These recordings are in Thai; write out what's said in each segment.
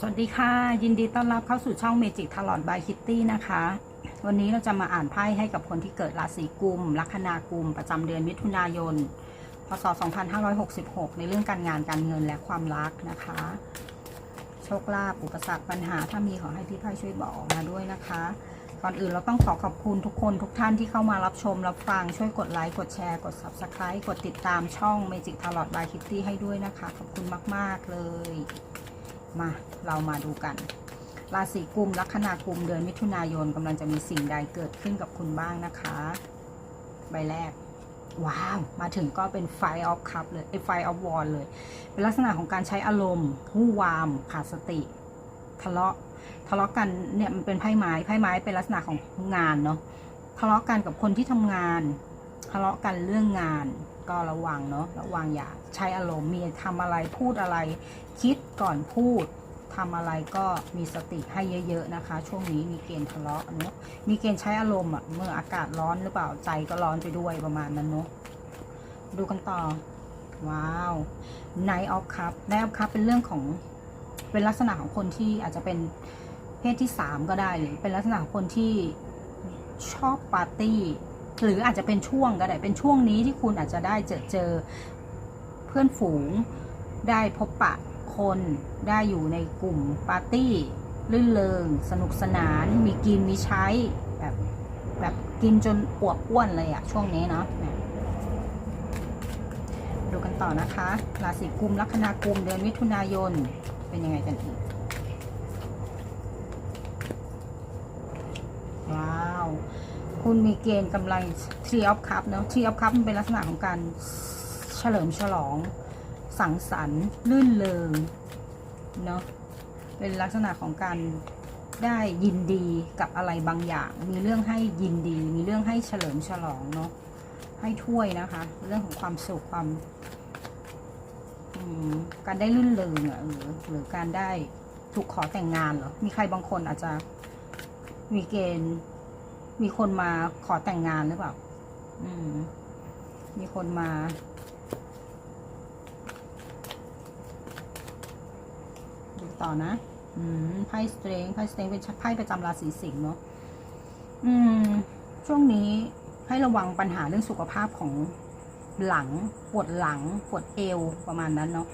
สวัสดีค่ะ ยินดีต้อนรับเข้าสู่ช่อง Magic t a l o t by Kitty นะคะ วันนี้เราจะมาอ่านไพ่ให้กับคนที่เกิดราศีกุมลัคนากุม ประจำเดือนมิถุนายน พศ 2566 ในเรื่องการงานการเงินและความรักนะคะ โชคลาภอุปสรรคปัญหาถ้ามีขอให้พี่ไพ่ช่วยบอกออกมาด้วยนะคะก่อนอื่นเราต้องขอขอบคุณทุกคนทุกท่านที่เข้ามารับชมรับฟังช่วยกดไลค์กดแชร์กด Subscribe กดติดตามช่อง Magic t a l o t by Kitty ให้ด้วยนะคะ ขอบคุณมาก ๆ เลย มา เรามาดูกัน ราศีกุมลัคนากุมเดือนมิถุนายนกำลังจะมีสิ่งใดเกิดขึ้นกับคุณบ้างนะคะ ใบแรก ว้าว มาถึงก็เป็นไฟออฟคัพเลยไอไฟออฟวอลเลย เป็นลักษณะของการใช้อารมณ์วู่วามขาดสติ ทะเลาะทะเลาะกันเนี่ยมันเป็นไพ่ไม้ไพ่ไม้เป็นลักษณะของงานเนาะทะเลาะกันกับคนที่ทำงาน ทะเลาะกันเรื่องงาน ก็ระวังเนาะระวังอย่าใช้อารมณ์มีทำอะไรพูดอะไร คิดก่อนพูดทำอะไรก็มีสติให้เยอะ ๆ นะคะ ช่วงนี้มีเกณฑ์ทะเลาะเนาะมีเกณฑ์ใช้อารมณ์อะเมื่ออากาศร้อนหรือเปล่าใจก็ร้อนไปด้วยประมาณนั้นเนาะดูกันต่อ ว้าว Night of Cup Night of Cup เป็นเรื่องของเป็นลักษณะของคนที่อาจจะเป็นเพศที่สามก็ได้หรือเป็นลักษณะของคนที่ชอบปาร์ตี้ หรืออาจจะเป็นช่วงก็ได้ เป็นช่วงนี้ที่คุณอาจจะได้เจอเจอเพื่อนฝูง ได้พบปะคน ได้อยู่ในกลุ่มปาร์ตี้ลื่นเริงสนุกสนาน มีกิน มีใช้ แบบแบบกินจนอวบอ้วนเลยอะช่วงนี้เนาะดูกันต่อนะคะ ราศีกุมลัคนากุมเดือนมิถุนายน เป็นยังไงกันอีก ว้าว คุณมีเกณฑ์กำลัง Tree of Cup เนาะ Tree of Cup มันเป็นลักษณะของการเฉลิมฉลอง สังสรรค์ลื่นเริงเนาะ เป็นลักษณะของการได้ยินดีกับอะไรบางอย่าง มีเรื่องให้ยินดี มีเรื่องให้เฉลิมฉลองเนาะ ให้ถ้วยนะคะ เรื่องของความสุขความอืมการได้ลื่นเริงอะหรือหรือการได้ถูกขอแต่งงานเหรอ มีใครบางคนอาจจะมีเกณฑ์ มีคนมาขอแต่งงานหรือเปล่า อืม มีคนมา ดูต่อนะ อืม ไพ่สเตรงไพ่สเตรงเป็นไพ่ประจำราศีสิงห์เนาะ อืม ช่วงนี้ให้ระวังปัญหาเรื่องสุขภาพของหลัง ปวดหลัง ปวดเอวประมาณนั้นเนาะ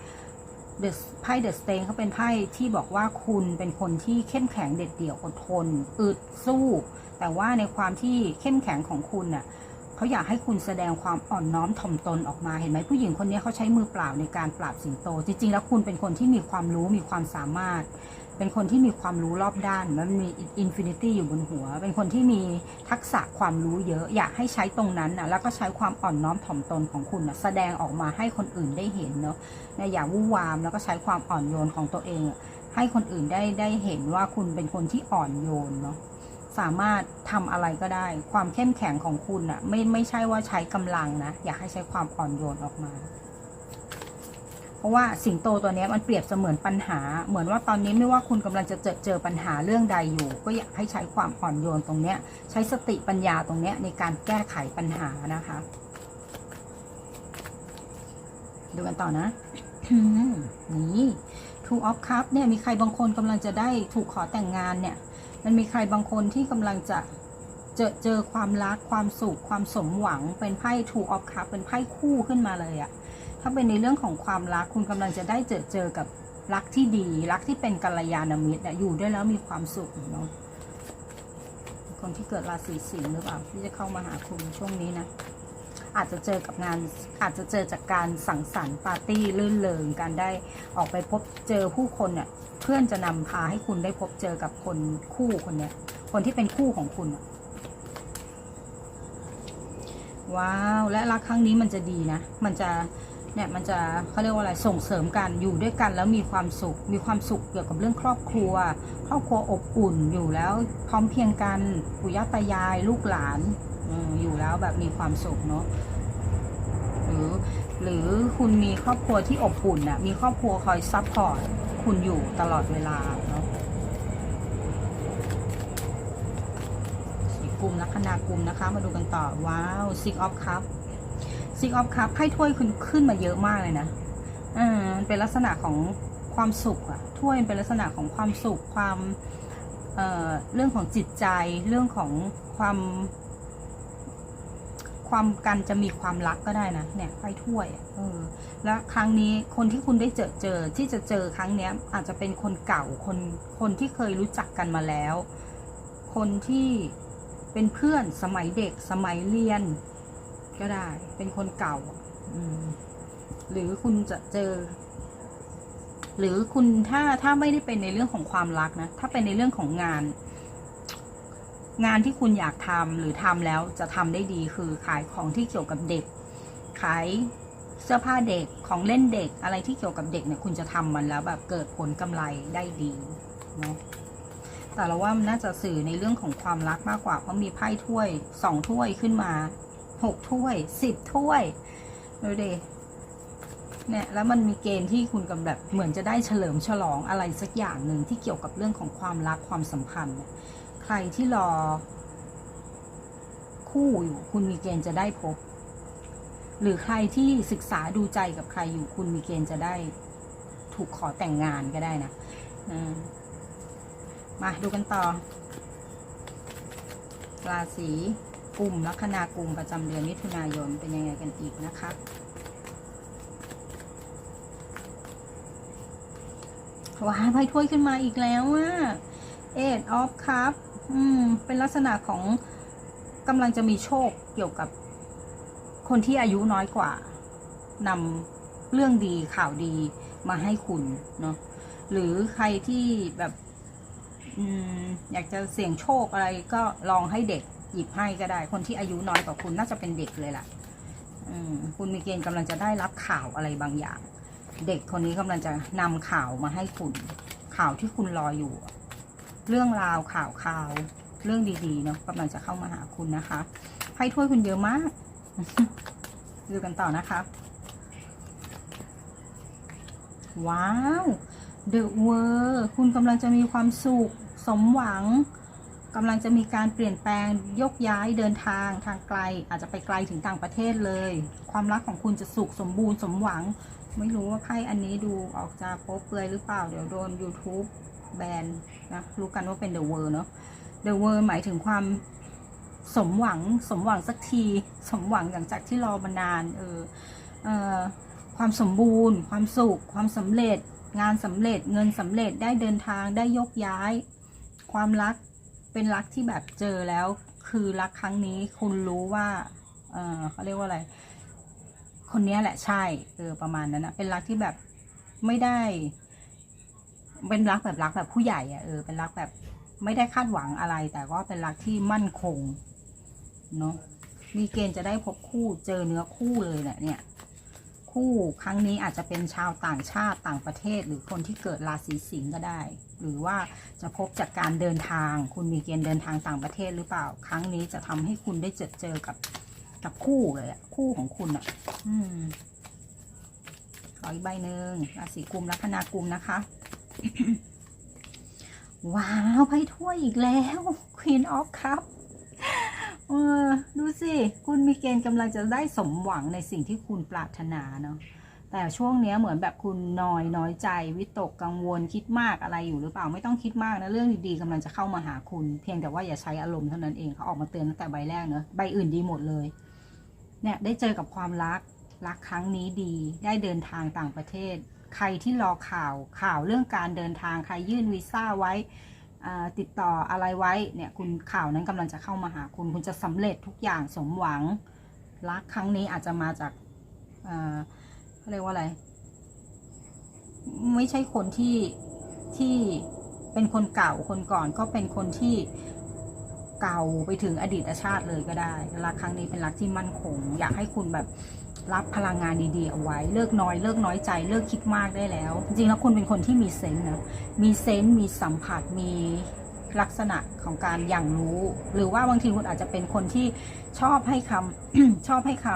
เดอะไพ่เดอะสเตงเขาเป็นไพ่ที่บอกว่าคุณเป็นคนที่เข้มแข็งเด็ดเดี่ยวอดทนอึดสู้ แต่ว่าในความที่เข้มแข็งของคุณน่ะ เขาอยากให้คุณแสดงความอ่อนน้อมถ่อมตนออกมาเห็นไหมผู้หญิงคนนี้เขาใช้มือเปล่าในการปราบสิงโต จริงๆ แล้วคุณเป็นคนที่มีความรู้มีความสามารถ เป็นคนที่มีความรู้รอบด้านมันมีอินฟินิตี้อยู่บนหัว เป็นคนที่มีทักษะความรู้เยอะอยากให้ใช้ตรงนั้นนะแล้วก็ใช้ความอ่อนน้อมถ่อมตนของคุณนะแสดงออกมาให้คนอื่นได้เห็นเนาะนอย่าวู่วามแล้วก็ใช้ความอ่อนโยนของตัวเอง ให้คนอื่นได้ได้เห็นว่าคุณเป็นคนที่อ่อนโยนเนาะ สามารถทำอะไรก็ได้ ความเข้มแข็งของคุณอะไม่ไม่ใช่ว่าใช้กำลังนะ อยากให้ใช้ความอ่อนโยนออกมา เพราะว่าสิงโตตัวนี้มันเปรียบเสมือนปัญหา เหมือนว่าตอนนี้ไม่ว่าคุณกำลังจะเจอเจอปัญหาเรื่องใดอยู่ ก็อยากให้ใช้ความอ่อนโยนตรงเนี้ย ใช้สติปัญญาตรงเนี้ยในการแก้ไขปัญหานะคะ ดูกันต่อนะนี่ Two of Cups เนี่ยมีใครบางคนกำลังจะได้ถูกขอแต่งงานเนี่ย มันมีใครบางคนที่กำลังจะเจอเจอความรักความสุขความสมหวังเป็นไพ่ Two of Cup เป็นไพ่คู่ขึ้นมาเลยอะถ้าเป็นในเรื่องของความรักคุณกำลังจะได้เจอเจอกับรักที่ดี รักที่เป็นกัลยาณมิตรอะอยู่ด้วยแล้วมีความสุขเนาะคนที่เกิดราศีสิงห์หรือเปล่าที่จะเข้ามาหาคุณช่วงนี้นะอาจจะเจอกับงานอาจจะเจอจากการสังสรรค์ปาร์ตี้ลื่นเริงการได้ออกไปพบเจอผู้คนเนี่ย เพื่อนจะนำพาให้คุณได้พบเจอกับคนคู่คนเนี้ย คนที่เป็นคู่ของคุณ ว้าว และรักครั้งนี้มันจะดีนะ มันจะเนี่ยมันจะเขาเรียกว่าอะไรส่งเสริมกันอยู่ด้วยกันแล้วมีความสุข มีความสุขเกี่ยวกับเรื่องครอบครัว ครอบครัวอบอุ่นอยู่แล้วพร้อมเพียงกันปู่ย่าตายายลูกหลานอยู่แล้วแบบมีความสุขเนาะ รือหรือคุณมีครอบครัวที่อบอุ่นน่ะมีครอบครัวคอยซัพพอร์ตคุณอยู่ตลอดเวลาเนาะสีกลุ่มลัคนากลุ่มนะคะ มาดูกันต่อ ว้าว Six of Cup Six of Cup ไพ่ถ้วยคุณขึ้นมาเยอะมากเลยนะอ่ามันเป็นลักษณะของความสุขอะถ้วยเป็นลักษณะของความสุขความเอ่อเรื่องของจิตใจเรื่องของความ ความกันจะมีความรักก็ได้นะเนี่ยไพ่ถ้วยเออและครั้งนี้คนที่คุณได้เจอเจอที่จะเจอครั้งเนี้ยอาจจะเป็นคนเก่าคนคนที่เคยรู้จักกันมาแล้ว คนที่เป็นเพื่อนสมัยเด็กสมัยเรียน ก็ได้ เป็นคนเก่าอหรือคุณจะเจอ หรือคุณถ้าถ้าไม่ได้เป็นในเรื่องของความรักนะถ้าเป็นในเรื่องของงาน งานที่คุณอยากทำหรือทำแล้วจะทำได้ดีคือขายของที่เกี่ยวกับเด็ก ขายเสื้อผ้าเด็กของเล่นเด็กอะไรที่เกี่ยวกับเด็กเนี่ยคุณจะทำมันแล้วแบบเกิดผลกำไรได้ดีเนาะแต่เราว่ามันน่าจะสื่อในเรื่องของความรักมากกว่า เพราะมีไพ่ถ้วยสองถ้วยขึ้นมาหกถ้วยสิบถ้วยดูดิเนี่ยแล้วมันมีเกณฑ์ที่คุณกำแบบเหมือนจะได้เฉลิมฉลองอะไรสักอย่างหนึ่งที่เกี่ยวกับเรื่องของความรักความสัมพันธ์เนี่ย ใครที่รอ คู่อยู่คุณมีเกณฑ์จะได้พบ หรือใครที่ศึกษาดูใจกับใครอยู่คุณมีเกณฑ์จะได้ ถูกขอแต่งงานก็ได้นะมาดูกันต่อ ราศีกลุ่มลัคนากุมประจำเดือนมิถุนายนเป็นยังไงกันอีกนะคะว้าไพ่ถ้วยขึ้นมาอีกแล้วอะเอ็ดออฟครับ อืม เป็นลักษณะของกำลังจะมีโชคเกี่ยวกับคนที่อายุน้อยกว่านำเรื่องดีข่าวดีมาให้คุณเนาะหรือใครที่แบบอืมอยากจะเสี่ยงโชคอะไรก็ลองให้เด็กหยิบให้ก็ได้ คนที่อายุน้อยกว่าคุณน่าจะเป็นเด็กเลยล่ะคุณมีเกณฑ์กำลังจะได้รับข่าวอะไรบางอย่าง เด็กคนนี้กำลังจะนำข่าวมาให้คุณ ข่าวที่คุณรออยู่ เรื่องราวข่าวข่าวเรื่องดีๆเนาะกำลังจะเข้ามาหาคุณนะคะไพ่ถ้วยคุณเยอะมากดูกันต่อนะคะ ว้าวเดอะเวอร์คุณกำลังจะมีความสุขสมหวังกำลังจะมีการเปลี่ยนแปลงยกย้ายเดินทางทางไกล อาจจะไปไกลถึงต่างประเทศเลย ความรักของคุณจะสุขสมบูรณ์สมหวัง ไม่รู้ว่าไพ่อันนี้ดูออกจะโป๊เปลือยหรือเปล่า เดี๋ยวโดน YouTube แบรนด์นะรู้กันว่าเป็น The World เนาะ The World หมายถึงความสมหวังสมหวังสักทีสมหวังหลังจากที่รอมานานเออเออความสมบูรณ์ ความสุข ความสำเร็จ งานสำเร็จเงินสำเร็จได้เดินทางได้ยกย้าย ความรักเป็นรักที่แบบเจอแล้ว คือรักครั้งนี้คุณรู้ว่าเออเขาเรียกว่าอะไร คนนี้แหละใช่เออประมาณนั้นนะเป็นรักที่แบบไม่ได้ เป็นรักแบบรักแบบผู้ใหญ่อะเออเป็นรักแบบไม่ได้คาดหวังอะไร แต่ว่าเป็นรักที่มั่นคงเนาะมีเกณฑ์จะได้พบคู่เจอเนื้อคู่เลยแหละเนี่ย คู่ครั้งนี้อาจจะเป็นชาวต่างชาติต่างประเทศ หรือคนที่เกิดราศีสิงห์ก็ได้ หรือว่าจะพบจากการเดินทาง คุณมีเกณฑ์เดินทางต่างประเทศหรือเปล่า ครั้งนี้จะทำให้คุณได้เจอเจอกับกับคู่เลยอะคู่ของคุณอะอืมขออีกใบหนึ่งราศีกุมลัคนากุมนะคะ ว้าวไพ่ถ้วยอีกแล้ว Queen of Cup เออดูสิ คุณมีเกณฑ์กำลังจะได้สมหวังในสิ่งที่คุณปรารถนาเนาะแต่ช่วงนี้เหมือนแบบคุณนอยน้อยใจ วิตกกังวลคิดมากอะไรอยู่หรือเปล่าไม่ต้องคิดมากนะ เรื่องดีๆกำลังจะเข้ามาหาคุณ เพียงแต่ว่าอย่าใช้อารมณ์เท่านั้นเองเขาออกมาเตือนตั้งแต่ใบแรกเนอะใบอื่นดีหมดเลย เนี่ยได้เจอกับความรักรักครั้งนี้ดี ได้เดินทางต่างประเทศ ใครที่รอข่าวข่าวเรื่องการเดินทางใครยื่นวีซ่าไว้ติดต่ออะไรไว้เนี่ยคุณข่าวนั้นกำลังจะเข้ามาหาคุณคุณจะสำเร็จทุกอย่างสมหวังรักครั้งนี้อาจจะมาจากเขาเรียกว่าอะไร ไม่ใช่คนที่ที่เป็นคนเก่าคนก่อนก็เป็นคนที่เก่าไปถึงอดีตชาติเลยก็ได้รักครั้งนี้เป็นรักที่มั่นคง อยากให้คุณแบบ รับพลังงานดีๆเอาไว้ เลิกน้อยเลิกน้อยใจ เลิกคิดมากได้แล้ว จริงๆแล้วคุณเป็นคนที่มีเซนส์นะมีเซนส์มีสัมผัสมีลักษณะของการอย่างรู้ หรือว่าบางทีคุณอาจจะเป็นคนที่ชอบให้คำชอบให้ค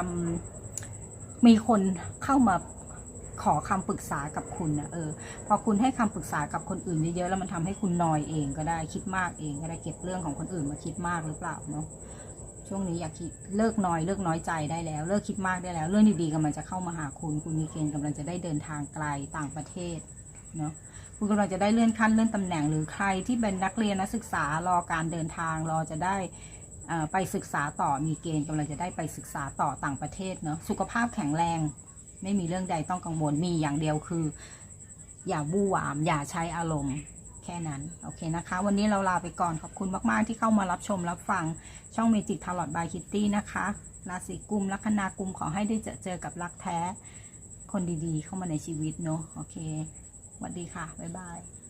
ำมีคนเข้ามาขอคำปรึกษากับคุณนะเออพอคุณให้คำปรึกษากับคนอื่นเยอะๆแล้วมันทำให้คุณนอยเองก็ได้คิดมากเองก็ได้เก็บเรื่องของคนอื่นมาคิดมากหรือเปล่าเนาะ ช่วงนี้อยากคิดเลิกน้อยเลิกน้อยใจได้แล้ว เลิกคิดมากได้แล้ว เรื่องดีๆกำลังจะเข้ามาหาคุณ คุณมีเกณฑ์กำลังจะได้เดินทางไกลต่างประเทศเนาะคุณกำลังจะได้เลื่อนขั้นเลื่อนตำแหน่งหรือใครที่เป็นนักเรียนนักศึกษารอการเดินทางรอจะได้อ่อไปศึกษาต่อมีเกณฑ์กำลังจะได้ไปศึกษาต่อต่างประเทศเนาะสุขภาพแข็งแรง ไม่มีเรื่องใดต้องกังวลมีอย่างเดียวคือ อย่าบู้หวาม อย่าใช้อารมณ์ แค่นั้น โอเคนะคะ วันนี้เราลาไปก่อนขอบคุณมาก ๆ ที่เข้ามารับชมรับฟังช่องเมจิกทาร์ลอตบายคิตตี้นะคะราศีกุมลัคนากุมขอให้ได้เจอเจอกับรักแท้ คนดีๆ เข้ามาในชีวิตเนาะโอเคสวัสดีค่ะ บ๊ายบาย